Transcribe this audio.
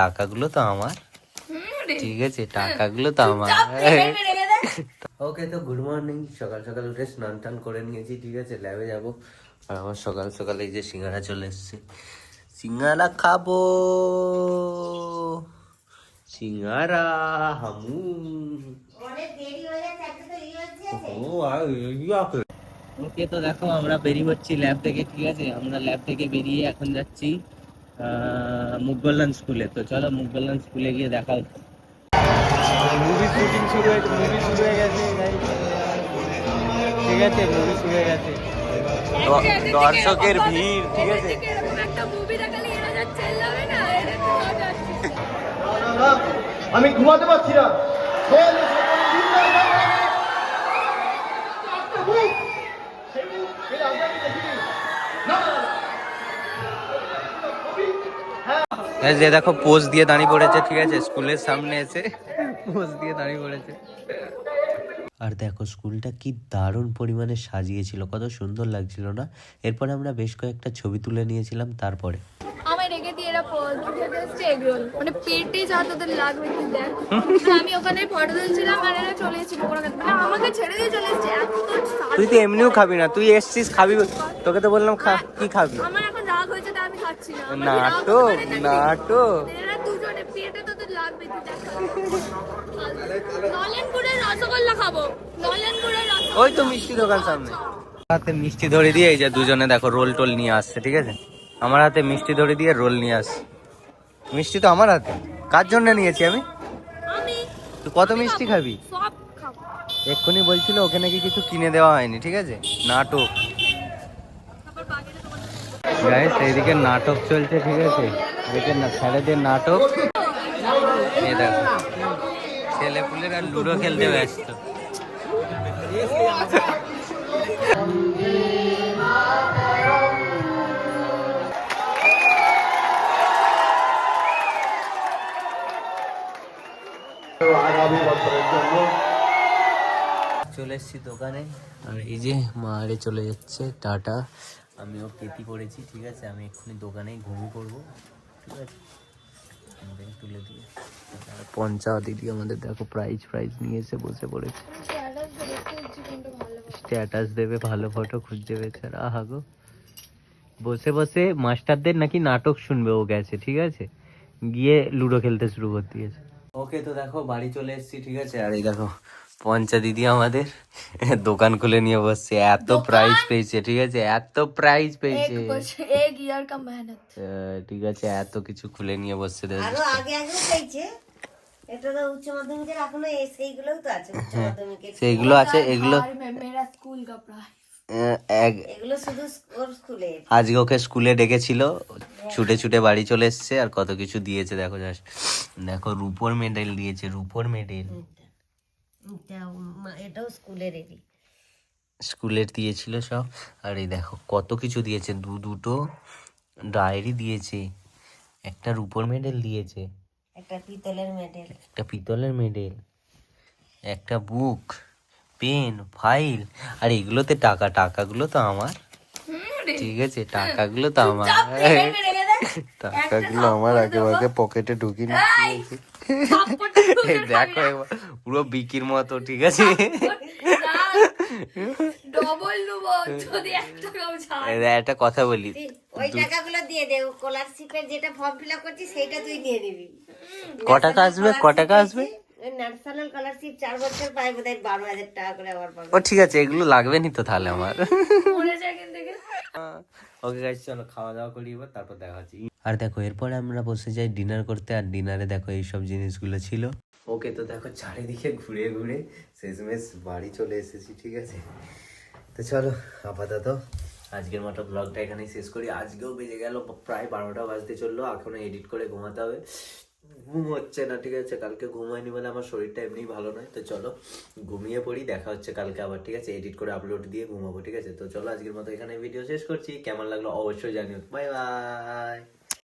টাকাগুলো তো আমার। ঠিক আছে টাকাগুলো তো আমার। ওকে তো গুড মর্নিং। সকাল সকাল উঠে স্নান টান করে নিয়েছি ঠিক আছে? ল্যাবে যাব। আর আমার সকাল সকাল এই যে সিঙ্গারা চলে এসছে। সিঙ্গারা খাব। সিঙ্গারা হামু। ও আর ওকে তো দেখো আমরা বেরিয়ে পড়ছি ল্যাব থেকে ঠিক আছে? আমরা ল্যাব থেকে বেরিয়ে এখন যাচ্ছি। মুগবল্লান স্কুলে। তো চলো মুগবল্লান স্কুলে গিয়ে দেখা হচ্ছে। মুভি শুটিং শুরু হয়েছে মুভি শুরু হয়ে গেছে ঠিক আছে মুভি শুরু হয়ে গেছে। দর্শকের ভিড় ঠিক আছে? আমি ঘুমাতে পারছি না। যে দেখো পোজ দিয়ে দাঁড়িয়ে পড়েছে ঠিক আছে? স্কুলের সামনে এসে পোজ দিয়ে দাঁড়িয়ে পড়েছে। আর দেখো স্কুলটা কি দারুণ পরিমাণে সাজিয়েছিল কত সুন্দর লাগছিল না? এরপরে আমরা বেশ কয়েকটা ছবি তুলে নিয়েছিলাম তারপরে। আমার দিয়ে এরা মানে পেটে যা তোদের লাগবে তুই দেখ। তো আমি ওখানে ফটো তুলছিলাম আর এরা চলে এসেছিল কোনো কাজ মানে আমাকে ছেড়ে দিয়ে চলে এসছে তুই তো এমনিও খাবি না তুই এসছিস খাবি তোকে তো বললাম খা কি খাবি? আমার এখন রাগ হয়েছে তাই আমি খাচ্ছি না আমার কি রাগ নাটক নাটক। ওই তো মিষ্টি দোকান সামনে। হাতে মিষ্টি ধরে দিয়ে এই যে দুজনে দেখো রোল টোল নিয়ে আসছে ঠিক আছে? আমার হাতে মিষ্টি ধরে দিয়ে রোল নিয়ে আসছে। মিষ্টি তো আমার হাতে। কার জন্য নিয়েছি আমি? আমি। তুই কত মিষ্টি খাবি? সব খাব। এক্ষুনি বলছিল ওকে নাকি কিছু কিনে দেওয়া হয়নি ঠিক আছে? নাটক। গাইস এইদিকে নাটক চলছে, ঠিক আছে? এদিকে না, স্যারেদের নাটক। ছেলে পুলেরা লুডো খেলতে ব্যস্ত। চলে এসেছি দোকানে, আর এই যে মা আরে চলে যাচ্ছে টাটা। আমিও কেতি পড়েছি ঠিক আছে? আমি এক্ষুনি দোকানেই ঘুমু পড়ব ঠিক আছে? তুলে দিয়ে আর পঞ্চা দিদি আমাদের দেখো প্রাইজ প্রাইজ নিয়ে এসে বসে পড়েছে। স্ট্যাটাস দেবে ভালো ফটো খুঁজতে বেচারা আহা গো। বসে বসে মাস্টারদের নাকি নাটক শুনবে ও গেছে ঠিক আছে? গিয়ে লুডো খেলতে শুরু করে দিয়েছে। ওকে তো দেখো বাড়ি চলে এসেছি ঠিক আছে? আর এই দেখো পঞ্চা দিদি আমাদের দোকান খুলে নিয়ে বসছে। এত প্রাইজ পেয়েছে ঠিক আছে? এত প্রাইজ পেয়েছে। ঠিক আছে এত কিছু খুলে নিয়ে বসছে হ্যাঁ, সেইগুলো আছে এগুলো আজকে ওকে স্কুলে ডেকেছিল ছুটে ছুটে বাড়ি চলে এসছে আর কত কিছু দিয়েছে দেখো দেখো রুপোর মেডেল দিয়েছে রুপোর মেডেল এটাও স্কুলেরই স্কুলের দিয়েছিল সব। আর এই দেখো কত কিছু দিয়েছে। দু দুটো ডায়েরি দিয়েছে একটা রুপোর মেডেল দিয়েছে একটা পিতলের মেডেল। একটা পিতলের মেডেল একটা বুক পেন ফাইল। আর এগুলোতে টাকা টাকাগুলো তো আমার। ঠিক আছে টাকাগুলো তো আমার। টাকাগুলো আমার একেবারে পকেটে ঢুকি এই দেখো পুরো বিকির মতো ঠিক আছে? ডবল যদি একটা কথা বলি। ওই টাকাগুলো দিয়ে দে স্কলারশিপের যেটা ফর্ম ফিল করছিস সেইটা তুই দিয়ে দিবি। ক টাকা আসবে? ক টাকা আসবে? ন্যাশনাল স্কলারশিপ চার বছর পাই বোধ টাকা করে আবার পাবে। ও ঠিক আছে এগুলো লাগবে নি তো তাহলে আমার মরে যায় এখান থেকে ওকে গাইস চলো খাওয়া দাওয়া করি এবার তারপর দেখা হচ্ছে। আর দেখো এরপরে আমরা বসে যাই ডিনার করতে আর ডিনারে দেখো এইসব জিনিসগুলো ছিল। ওকে তো দেখো চারিদিকে ঘুরে ঘুরে শেষমেশ বাড়ি চলে এসেছি ঠিক আছে? তো চলো আপাতত আজকের মতো ব্লগটা এখানেই শেষ করি। আজকেও বেজে গেল প্রায় বারোটা বাজতে চলল এখনও এডিট করে ঘুমাতে হবে। ঘুম হচ্ছে না, ঠিক আছে? কালকে ঘুম হয়নি বলে আমার শরীরটা এমনি ভালো নয়। তো চলো, ঘুমিয়ে পড়ি, দেখা হচ্ছে কালকে আবার, ঠিক আছে? এডিট করে আপলোড দিয়ে ঘুমাবো, ঠিক আছে? তো চলো, আজকের মতো এখানে ভিডিও শেষ করছি। কেমন লাগল অবশ্যই জানিও। Bye bye